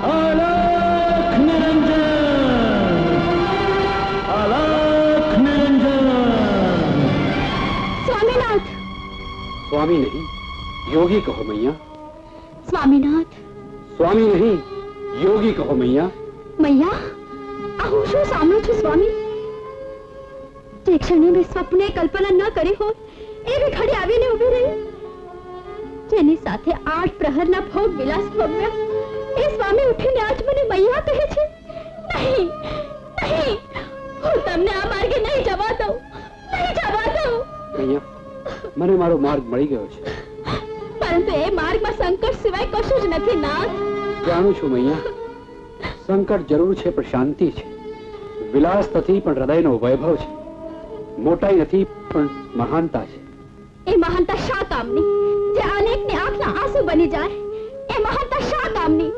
અલખ નિરંજન અલખ નિરંજન સ્વામીનાથ સ્વામી નહીં યોગી કહો મૈયા સ્વામીનાથ સ્વામી નહીં યોગી કહો મૈયા મૈયા આ હું શું સાંભળું છું સ્વામી જે ક્ષણે મેં સ્વપ્ને કલ્પના ન કરી હોય એવી ઘડી આવીને ઊભી રહી જેની સાથે આઠ પ્રહરના ભોગ વિલાસ ભોગવ્યા એ સ્વામી ઉઠીને આજ મને મૈયા કહે છે? નહીં નહીં હું તમને આ માર્ગે નહીં જવા દઉં નહીં જવા દઉં. મૈયા મને મારો માર્ગ મળી ગયો છે. પરંતુ એ માર્ગમાં સંકટ સિવાય કશું જ નથી નાથ જાણું છું મૈયા સંકટ જરૂર છે પણ શાંતિ છે. વિલાસ નથી પણ હૃદયનો વૈભવ છે. મોટાઈ નથી પણ મહાનતા છે. એ મહાનતા શા કામની? જે અનેકની આંખના આંસુ બની જાય એ મહાનતા શા કામની?